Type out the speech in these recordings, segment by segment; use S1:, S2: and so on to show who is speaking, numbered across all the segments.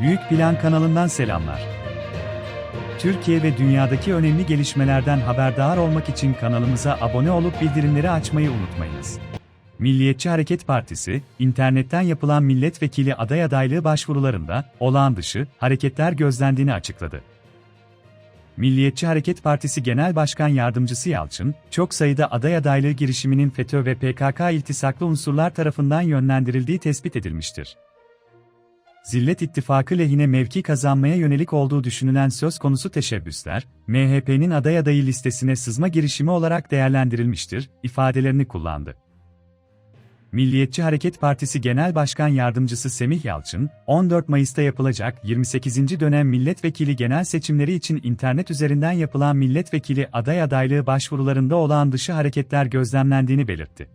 S1: Büyük Plan kanalından selamlar. Türkiye ve dünyadaki önemli gelişmelerden haberdar olmak için kanalımıza abone olup bildirimleri açmayı unutmayınız. Milliyetçi Hareket Partisi, internetten yapılan milletvekili aday adaylığı başvurularında olağan dışı hareketler gözlendiğini açıkladı. Milliyetçi Hareket Partisi Genel Başkan Yardımcısı Yalçın, çok sayıda aday adaylığı girişiminin FETÖ ve PKK iltisaklı unsurlar tarafından yönlendirildiği tespit edilmiştir. Zillet İttifakı lehine mevki kazanmaya yönelik olduğu düşünülen söz konusu teşebbüsler, MHP'nin aday adayı listesine sızma girişimi olarak değerlendirilmiştir, ifadelerini kullandı. Milliyetçi Hareket Partisi Genel Başkan Yardımcısı Semih Yalçın, 14 Mayıs'ta yapılacak 28. dönem milletvekili genel seçimleri için internet üzerinden yapılan milletvekili aday adaylığı başvurularında olağan dışı hareketler gözlemlendiğini belirtti.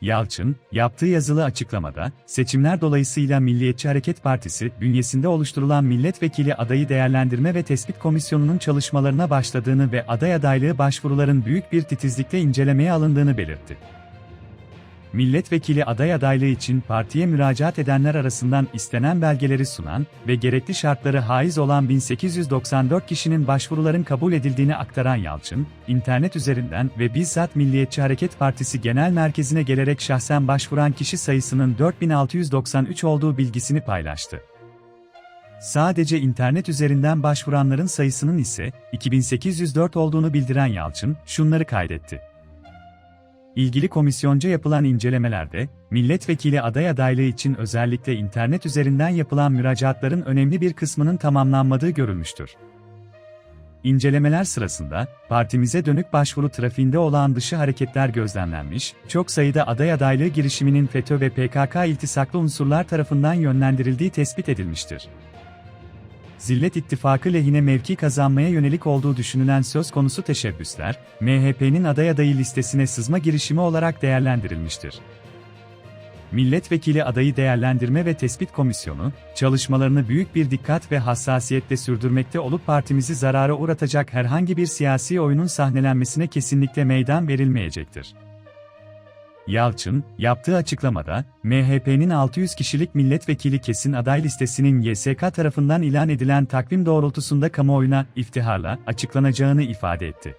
S1: Yalçın, yaptığı yazılı açıklamada, seçimler dolayısıyla Milliyetçi Hareket Partisi, bünyesinde oluşturulan milletvekili adayı değerlendirme ve tespit komisyonunun çalışmalarına başladığını ve aday adaylığı başvuruların büyük bir titizlikle incelemeye alındığını belirtti milletvekili aday adaylığı için partiye müracaat edenler arasından istenen belgeleri sunan ve gerekli şartları haiz olan 1894 kişinin başvuruların kabul edildiğini aktaran Yalçın, internet üzerinden ve bizzat Milliyetçi Hareket Partisi Genel Merkezi'ne gelerek şahsen başvuran kişi sayısının 4693 olduğu bilgisini paylaştı. Sadece internet üzerinden başvuranların sayısının ise 2804 olduğunu bildiren Yalçın, şunları kaydetti. İlgili komisyonca yapılan incelemelerde, milletvekili aday adaylığı için özellikle internet üzerinden yapılan müracaatların önemli bir kısmının tamamlanmadığı görülmüştür. İncelemeler sırasında, partimize dönük başvuru trafiğinde olağan dışı hareketler gözlemlenmiş, çok sayıda aday adaylığı girişiminin FETÖ ve PKK iltisaklı unsurlar tarafından yönlendirildiği tespit edilmiştir. Zillet İttifakı lehine mevki kazanmaya yönelik olduğu düşünülen söz konusu teşebbüsler, MHP'nin aday adayı listesine sızma girişimi olarak değerlendirilmiştir. Milletvekili adayı değerlendirme ve tespit komisyonu, çalışmalarını büyük bir dikkat ve hassasiyetle sürdürmekte olup partimizi zarara uğratacak herhangi bir siyasi oyunun sahnelenmesine kesinlikle meydan verilmeyecektir. Yalçın, yaptığı açıklamada, MHP'nin 600 kişilik milletvekili kesin aday listesinin YSK tarafından ilan edilen takvim doğrultusunda kamuoyuna iftiharla açıklanacağını ifade etti.